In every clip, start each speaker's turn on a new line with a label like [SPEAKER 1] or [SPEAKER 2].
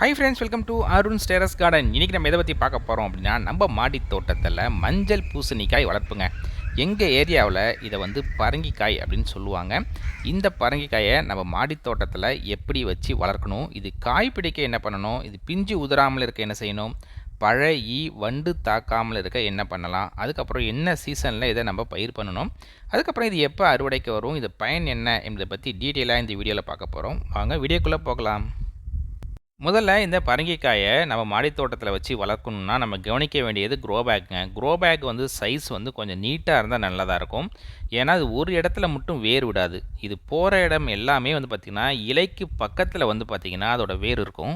[SPEAKER 1] Hi friends welcome to Arun terrace garden இன்றைக்கி நம்ம எதை பற்றி பார்க்க போகிறோம் அப்படின்னா நம்ம மாடி தோட்டத்தில் மஞ்சள் பூசணிக்காய் வளர்ப்புங்க. எங்கள் ஏரியாவில் இதை வந்து பரங்கிக்காய் அப்படின்னு சொல்லுவாங்க. இந்த பரங்கிக்காயை நம்ம மாடி தோட்டத்தில் எப்படி வச்சு வளர்க்கணும்? இது காய் பிடிக்க என்ன பண்ணணும்? இது பிஞ்சு உதிராமல் இருக்க என்ன செய்யணும்? பழகி வண்டு தாக்காமல் இருக்க என்ன பண்ணலாம்? அதுக்கப்புறம் என்ன சீசனில் இதை நம்ம பயிர் பண்ணணும்? அதுக்கப்புறம் இது எப்போ அறுவடைக்கு வரும்? இது பயன் என்ன என்பதை பற்றி டீட்டெயிலாக இந்த வீடியோவில் பார்க்க போகிறோம் வாங்க வீடியோக்குள்ளே போகலாம். முதல்ல இந்த பரங்கிக்காயை நம்ம மாடி தோட்டத்தில் வச்சு வளர்க்கணுன்னா நம்ம கவனிக்க வேண்டியது க்ரோ பேக்குங்க க்ரோ பேக் வந்து சைஸ் வந்து கொஞ்சம் நீட்டாக இருந்தால் நல்லதாக இருக்கும். ஏன்னா அது ஒரு இடத்துல மட்டும் வேர் விடாது. இது போகிற இடம் எல்லாமே வந்து பார்த்திங்கன்னா இலைக்கு பக்கத்தில் வந்து பார்த்திங்கன்னா அதோட வேர் இருக்கும்.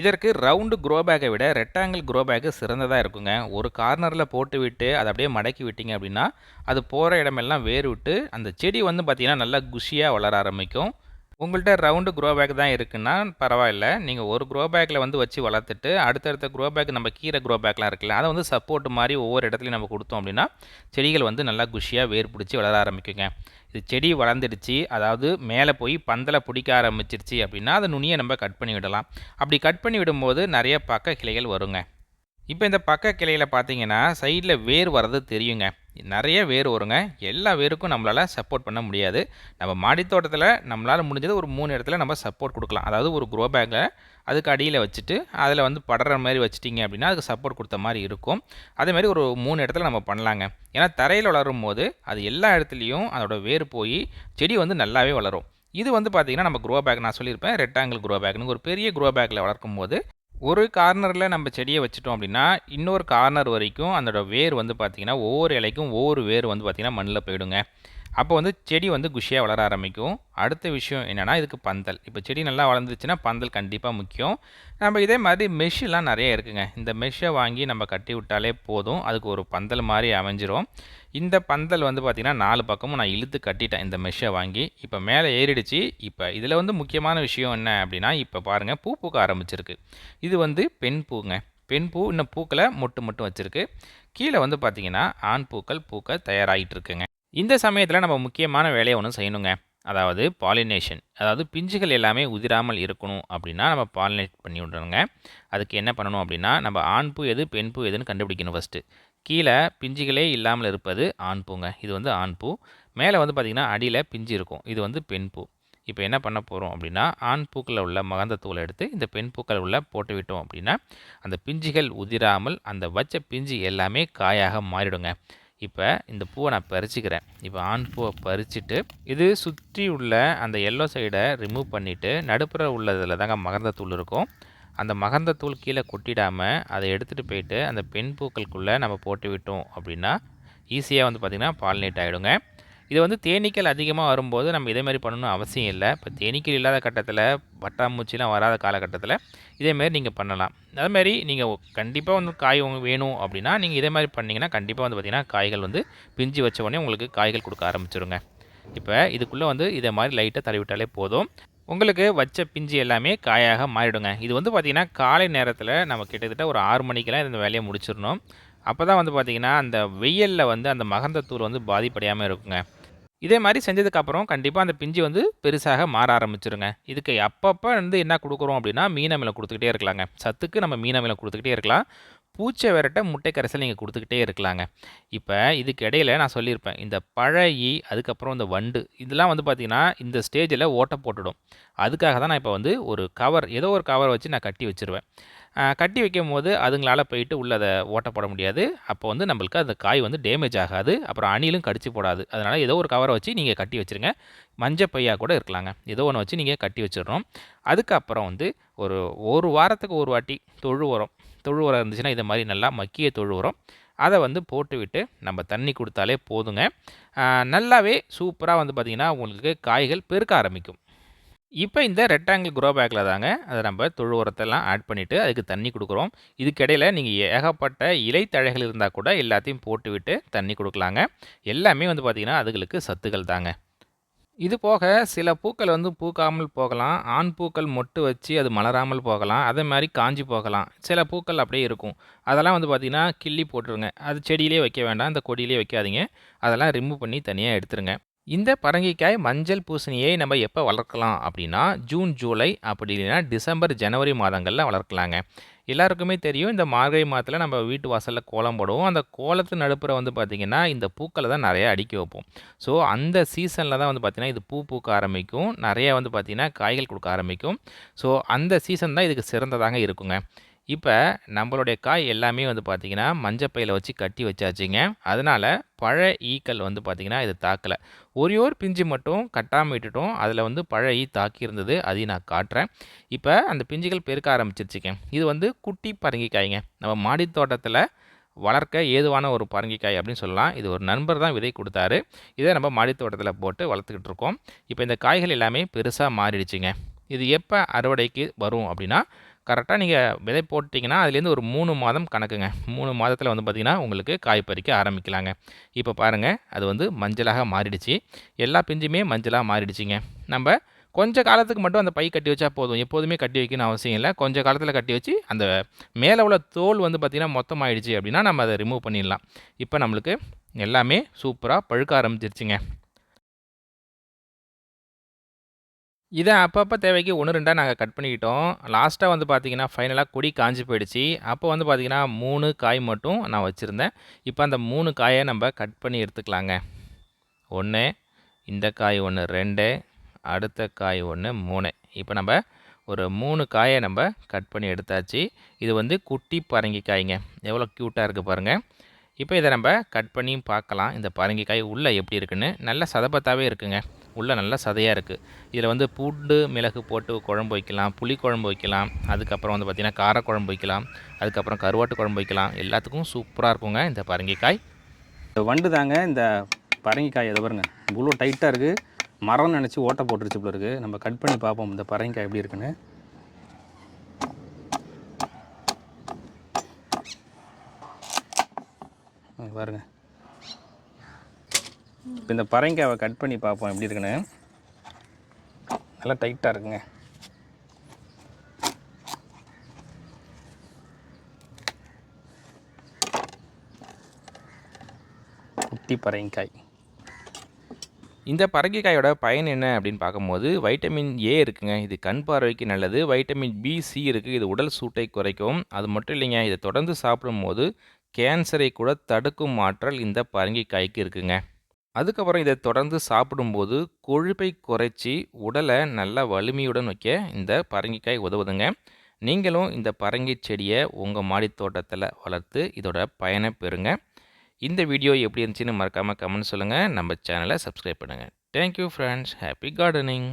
[SPEAKER 1] இதற்கு ரவுண்டு க்ரோ பேக்கை விட ரெக்டாங்கிள் க்ரோ பேக்கு சிறந்ததாக இருக்குங்க. ஒரு கார்னரில் போட்டு விட்டு அதை அப்படியே மடக்கி விட்டீங்க அப்படின்னா அது போகிற இடமெல்லாம் வேர் விட்டு அந்த செடி வந்து பார்த்திங்கன்னா நல்லா குஷியாக வளர ஆரம்பிக்கும். உங்கள்கிட்ட ரவுண்டு க்ரோ பேக் தான் இருக்குன்னா பரவாயில்ல. நீங்கள் ஒரு க்ரோ பேக்கில் வந்து வச்சு வளர்த்துட்டு அடுத்தடுத்த க்ரோ பேக் நம்ம கீரை க்ரோ பேக்லாம் இருக்குல்ல அதை வந்து சப்போர்ட் மாதிரி ஒவ்வொரு இடத்துலையும் நம்ம கொடுத்தோம் அப்படின்னா செடிகள் வந்து நல்லா குஷியாக வேர் பிடிச்சி வளர ஆரம்பிக்குங்க. இது செடி வளர்ந்துடுச்சு அதாவது மேலே போய் பந்தலை பிடிக்க ஆரம்பிச்சிருச்சு அப்படின்னா அதை நுனியை நம்ம கட் பண்ணி விடலாம். அப்படி கட் பண்ணி விடும்போது நிறைய பக்க கிளைகள் வருங்க. இப்போ இந்த பக்க கிளையில் பார்த்தீங்கன்னா சைடில் வேர் வர்றது தெரியுங்க. நிறைய வேர் வருங்க. எல்லா வேருக்கும் நம்மளால் சப்போர்ட் பண்ண முடியாது. நம்ம மாடித்தோட்டத்தில் நம்மளால் முடிஞ்சது ஒரு மூணு இடத்துல நம்ம சப்போர்ட் கொடுக்கலாம். அதாவது ஒரு க்ரோ பேக்கை அதுக்கு அடியில் வச்சுட்டு அதில் வந்து படுற மாதிரி வச்சிட்டிங்க அப்படின்னா அதுக்கு சப்போர்ட் கொடுத்த மாதிரி இருக்கும். அதேமாதிரி ஒரு மூணு இடத்துல நம்ம பண்ணலாங்க. ஏன்னா தரையில் வளரும் போது அது எல்லா இடத்துலையும் அதோட வேர் போய் செடி வந்து நல்லாவே வளரும். இது வந்து பார்த்திங்கன்னா நம்ம க்ரோ பேக் நான் சொல்லியிருப்பேன். ரெக்டாங்கிள் க்ரோ பேக்னு ஒரு பெரிய க்ரோ பேக்கில் வளர்க்கும் போது ஒரு கார்னரில் நம்ம செடியை வச்சுட்டோம் அப்படின்னா இன்னொரு கார்னர் வரைக்கும் அதோட வேர் வந்து பார்த்திங்கன்னா ஒவ்வொரு இலைக்கும் ஒவ்வொரு வேர் வந்து பார்த்திங்கன்னா மண்ணில் போயிடுங்க. அப்போ வந்து செடி வந்து குஷியாக வளர ஆரம்பிக்கும். அடுத்த விஷயம் என்னென்னா இதுக்கு பந்தல். இப்போ செடி நல்லா வளர்ந்துச்சுன்னா பந்தல் கண்டிப்பாக முக்கியம். நம்ம இதே மாதிரி மெஷ்ஷெலாம் நிறைய இருக்குங்க. இந்த மெஷ்ஷை வாங்கி நம்ம கட்டி விட்டாலே போதும். அதுக்கு ஒரு பந்தல் மாதிரி அமைஞ்சிரும். இந்த பந்தல் வந்து பார்த்திங்கன்னா நாலு பக்கமும் நான் இழுத்து கட்டிட்டேன் இந்த மெஷ்ஷை வாங்கி. இப்போ மேலே ஏறிடுச்சு. இப்போ இதில் வந்து முக்கியமான விஷயம் என்ன அப்படின்னா இப்போ பாருங்கள் பூ பூக்க ஆரம்பிச்சிருக்கு. இது வந்து பெண் பூங்க. பெண் பூ இன்னும் பூக்களை மொட்டு மட்டும் வச்சுருக்கு. கீழே வந்து பார்த்திங்கன்னா ஆண் பூக்கள் பூக்க தயாராகிட்டு இருக்குங்க. இந்த சமயத்தில் நம்ம முக்கியமான வேலையை ஒன்று செய்யணுங்க. அதாவது பாலினேஷன் அதாவது பிஞ்சுகள் எல்லாமே உதிராமல் இருக்கணும் அப்படின்னா நம்ம பாலினேட் பண்ணி விடணுங்க. அதுக்கு என்ன பண்ணணும் அப்படின்னா நம்ம ஆண் பூ எது பெண் பூ எதுன்னு கண்டுபிடிக்கணும் ஃபஸ்ட்டு கீழே பிஞ்சுகளே இல்லாமல் இருப்பது ஆண் பூங்க. இது வந்து ஆண் பூ. மேலே வந்து பார்த்திங்கன்னா அடியில் பிஞ்சு இருக்கும். இது வந்து பெண் பூ. இப்போ என்ன பண்ண போகிறோம் அப்படின்னா ஆண் பூக்களில் உள்ள மகந்த தூளை எடுத்து இந்த பெண் பூக்கள் உள்ள போட்டு விட்டோம் அப்படின்னா அந்த பிஞ்சுகள் உதிராமல் அந்த வச்ச பிஞ்சு எல்லாமே காயாக மாறிடுங்க. இப்போ இந்த பூவை நான் பறிச்சுக்கிறேன். இப்போ ஆண் பூவை பறிச்சுட்டு இது சுற்றி உள்ள அந்த எல்லோ சைடை ரிமூவ் பண்ணிவிட்டு நடுப்புற உள்ளதில் தாங்க மகந்தத்தூள் இருக்கும். அந்த மகந்தத்தூள் கீழே கொட்டிடாமல் அதை எடுத்துகிட்டு போயிட்டு அந்த பெண் பூக்களுக்குள்ளே நம்ம போட்டு விட்டோம் அப்படின்னா ஈஸியாக வந்து பார்த்திங்கன்னா பாலினேட் ஆகிடுங்க இது வந்து தேனீக்கள் அதிகமாக வரும்போது நம்ம இதே மாதிரி பண்ணணும் அவசியம் இல்லை. இப்போ தேனீக்கள் இல்லாத கட்டத்தில் பட்டாம்பூச்சிலாம் வராத காலகட்டத்தில் இதேமாரி நீங்கள் பண்ணலாம். அதேமாரி நீங்கள் கண்டிப்பாக வந்து காய் வேணும் அப்படின்னா நீங்கள் இதே மாதிரி பண்ணிங்கன்னா கண்டிப்பாக வந்து பார்த்திங்கன்னா காய்கள் வந்து பிஞ்சு வச்ச உடனே உங்களுக்கு காய்கள் கொடுக்க ஆரம்பிச்சிருங்க. இப்போ இதுக்குள்ளே வந்து இதே மாதிரி லைட்டாக தடவிட்டாலே போதும். உங்களுக்கு வச்ச பிஞ்சு எல்லாமே காயாக மாறிடுங்க. இது வந்து பார்த்திங்கன்னா காலை நேரத்தில் நம்ம கிட்டத்தட்ட ஒரு ஆறு மணிக்கெல்லாம் இந்த வேலையை முடிச்சிடணும். அப்போ தான் வந்து பார்த்திங்கன்னா அந்த வெயிலில் வந்து அந்த மகந்தத்தூர் வந்து பாதிப்படையாமல் இருக்குங்க. இதே மாதிரி செஞ்சதுக்கப்புறம் கண்டிப்பாக அந்த பிஞ்சு வந்து பெருசாக மாற ஆரம்பிச்சிருங்க. இதுக்கு அப்பப்போ வந்து என்ன கொடுக்குறோம் அப்படின்னா மீனமிலை கொடுத்துக்கிட்டே இருக்கலாங்க. சத்துக்கு நம்ம மீனமிலை கொடுத்துக்கிட்டே இருக்கலாம். பூச்சை விரட்ட முட்டை கரைசல் நீங்கள் கொடுத்துக்கிட்டே இருக்கலாங்க. இப்போ இதுக்கு இடையில நான் சொல்லியிருப்பேன் இந்த பழகி அதுக்கப்புறம் இந்த வண்டு இதெல்லாம் வந்து பார்த்திங்கன்னா இந்த ஸ்டேஜில் ஓட்ட போட்டுடும். அதுக்காக தான் நான் இப்போ வந்து ஒரு கவர் ஏதோ ஒரு கவர் வச்சு நான் கட்டி வச்சுருவேன். கட்டி வைக்கும் போது அதுங்களால் போயிட்டு உள்ளே அதை ஓட்ட போட முடியாது. அப்போ வந்து நம்மளுக்கு அந்த காய் வந்து டேமேஜ் ஆகாது. அப்புறம் அணிலும் கடிச்சு போடாது. அதனால் ஏதோ ஒரு கவரை வச்சு நீங்கள் கட்டி வச்சுருங்க. மஞ்சள் பையாக கூட இருக்கலாங்க. ஏதோ ஒன்று வச்சு நீங்கள் கட்டி வச்சிடணும். அதுக்கப்புறம் வந்து ஒரு ஒரு வாரத்துக்கு ஒரு வாட்டி தொழு உரம். தொழு உரம் இருந்துச்சுன்னா இதை மாதிரி நல்லா மக்கிய தொழு உரம். அதை வந்து போட்டுவிட்டு நம்ம தண்ணி கொடுத்தாலே போதுங்க. நல்லாவே சூப்பராக வந்து பார்த்திங்கன்னா உங்களுக்கு காய்கள் பெருக்க ஆரம்பிக்கும். இப்போ இந்த ரெக்டாங்கிள் க்ரோ பேக்கில் தாங்க அதை நம்ம தொழு உரத்தெல்லாம் ஆட் பண்ணிவிட்டு அதுக்கு தண்ணி கொடுக்குறோம். இதுக்கிடையில் நீங்கள் ஏகப்பட்ட இலைத்தழைகள் இருந்தால் கூட எல்லாத்தையும் போட்டுவிட்டு தண்ணி கொடுக்கலாங்க. எல்லாமே வந்து பார்த்திங்கன்னா அதுகளுக்கு சத்துக்கள் தாங்க. இது போக சில பூக்கள் வந்து பூக்காமல் போகலாம். ஆண் பூக்கள் மொட்டு வச்சு அது மலராமல் போகலாம். அதே மாதிரி காஞ்சி போகலாம். சில பூக்கள் அப்படியே இருக்கும். அதெல்லாம் வந்து பார்த்திங்கன்னா கிள்ளி போட்டுருங்க. அது செடியிலே வைக்க வேண்டாம். அந்த கொடியிலே வைக்காதீங்க. அதெல்லாம் ரிமூவ் பண்ணி தனியாக எடுத்துருங்க. இந்த பரங்கிக்காய் மஞ்சள் பூசணியை நம்ம எப்போ வளர்க்கலாம் அப்படின்னா ஜூன் ஜூலை அப்படி இல்லைன்னா டிசம்பர் ஜனவரி மாதங்களில் வளர்க்கலாங்க. எல்லாருக்குமே தெரியும் இந்த மார்கழி மாதத்தில் நம்ம வீட்டு வாசலில் கோலம் போடுவோம். அந்த கோலத்து நடுப்புற வந்து பார்த்திங்கன்னா இந்த பூக்களை தான் நிறையா அடுக்கி வைப்போம். ஸோ அந்த சீசனில் தான் வந்து பார்த்திங்கன்னா இது பூ பூக்க ஆரம்பிக்கும். நிறையா வந்து பார்த்திங்கன்னா காய்கள் கொடுக்க ஆரம்பிக்கும். ஸோ அந்த சீசன் தான் இதுக்கு சிறந்ததாக இருக்குங்க. இப்போ நம்மளுடைய காய் எல்லாமே வந்து பார்த்திங்கன்னா மஞ்சப்பையில் வச்சு கட்டி வச்சாச்சுங்க. அதனால் பழ ஈக்கள் வந்து பார்த்திங்கன்னா இது தாக்கலை. ஒரே ஒரு பிஞ்சு மட்டும் கட்டாமல் விட்டுட்டோம். அதில் வந்து பழ ஈ தாக்கியிருந்தது அதையும் நான் காட்டுறேன். இப்போ அந்த பிஞ்சுகள் பெருக்க ஆரம்பிச்சிருச்சுங்க. இது வந்து குட்டி பரங்கிக்காய்ங்க. நம்ம மாடி தோட்டத்தில் வளர்க்க ஏதுவான ஒரு பரங்கிக்காய் அப்படின்னு சொல்லலாம். இது ஒரு நண்பர் தான் விதை கொடுத்தாரு. இதை நம்ம மாடி தோட்டத்தில் போட்டு வளர்த்துக்கிட்டு இருக்கோம். இப்போ இந்த காய்கள் எல்லாமே பெருசாக மாறிடுச்சுங்க. இது எப்போ அறுவடைக்கு வரும் அப்படின்னா கரெக்டாக நீங்கள் விதை போட்டிங்கன்னா அதுலேருந்து ஒரு மூணு மாதம் கணக்குங்க. மூணு மாதத்தில் வந்து பார்த்திங்கன்னா உங்களுக்கு காய் பறிக்க ஆரம்பிக்கலாங்க. இப்போ பாருங்கள் அது வந்து மஞ்சளாக மாறிடுச்சு. எல்லா பிஞ்சுமே மஞ்சளாக மாறிடுச்சிங்க. நம்ம கொஞ்ச காலத்துக்கு மட்டும் அந்த பை கட்டி வச்சா போதும். எப்போதுமே கட்டி வைக்கணும் அவசியம் இல்லை. கொஞ்சம் காலத்தில் கட்டி வச்சு அந்த மேலே உள்ள தோல் வந்து பார்த்திங்கன்னா மொத்தமாகிடுச்சு அப்படின்னா நம்ம அதை ரிமூவ் பண்ணிடலாம். இப்போ நம்மளுக்கு எல்லாமே சூப்பராக பழுக்க ஆரம்பிச்சிருச்சுங்க. இதை அப்பப்போ தேவைக்கு ஒன்று ரெண்டாக நாங்கள் கட் பண்ணிக்கிட்டோம். லாஸ்ட்டாக வந்து பார்த்திங்கன்னா ஃபைனலாக கொடி காஞ்சி போயிடுச்சு. அப்போ வந்து பார்த்திங்கன்னா மூணு காய் மட்டும் நான் வச்சுருந்தேன். இப்போ அந்த மூணு காயை நம்ம கட் பண்ணி எடுத்துக்கலாங்க. ஒன்று இந்த காய் ஒன்று ரெண்டு அடுத்த காய் ஒன்று மூணு. இப்போ நம்ம ஒரு மூணு காயை நம்ம கட் பண்ணி எடுத்தாச்சு. இது வந்து குட்டி பரங்கிக்காய்ங்க. எவ்வளோ க்யூட்டாக இருக்குது பாருங்கள் இப்போ இதை நம்ம கட் பண்ணியும் பார்க்கலாம். இந்த பரங்கிக்காய் உள்ளே எப்படி இருக்குன்னு. நல்ல சதப்பத்தாகவே இருக்குங்க. உள்ளே நல்லா சதையாக இருக்குது இதில் வந்து பூண்டு மிளகு போட்டு குழம்பு வைக்கலாம் புளி குழம்பு வைக்கலாம் அதுக்கப்புறம் வந்து பார்த்திங்கன்னா காரக்குழம்பு வைக்கலாம் அதுக்கப்புறம் கருவாட்டு குழம்பு வைக்கலாம். எல்லாத்துக்கும் சூப்பராக இருக்குங்க இந்த பரங்கிக்காய்.
[SPEAKER 2] இந்த வண்டு தாங்க இந்த பரங்கிக்காய் எதை பாருங்க. இவ்வளோ டைட்டாக இருக்குது மரம் நினச்சி ஓட்டை போட்டுருச்சு போல இருக்குது நம்ம கட் பண்ணி பார்ப்போம் இந்த பரங்கிக்காய் எப்படி இருக்குன்னு. பாருங்கள் இப்போ இந்த பரங்கிக்காவை கட் பண்ணி பார்ப்போம் எப்படி இருக்குன்னு. நல்லா டைட்டாக இருக்குங்க. குட்டி பரங்கிக்காய்.
[SPEAKER 1] இந்த பரங்கிக்காயோட பயன் என்ன அப்படின்னு பார்க்கும்போது வைட்டமின் ஏ இருக்குங்க. இது கண் பார்வைக்கு நல்லது. வைட்டமின் பி சி இருக்குது இது உடல் சூட்டை குறைக்கும். அது மட்டும் இல்லைங்க இதை தொடர்ந்து சாப்பிடும்போது கேன்சரை கூட தடுக்கும் ஆற்றல் இந்த பரங்கிக்காய்க்கு இருக்குங்க. அதுக்கப்புறம் இதை தொடர்ந்து சாப்பிடும்போது கொழுப்பை குறைச்சி உடலை நல்லா வலிமையுடன் வைக்க இந்த பரங்கிக்காய் உதவுதுங்க. நீங்களும் இந்த பரங்கி செடியை உங்கள் மாடி தோட்டத்தில் வளர்த்து இதோட பயனை பெறுங்க. இந்த வீடியோ எப்படி இருந்துச்சுன்னு மறக்காமல் கமெண்ட் சொல்லுங்கள் நம்ம சேனலை சப்ஸ்கிரைப் பண்ணுங்கள் தேங்க்யூ ஃப்ரெண்ட்ஸ் ஹாப்பி கார்டனிங்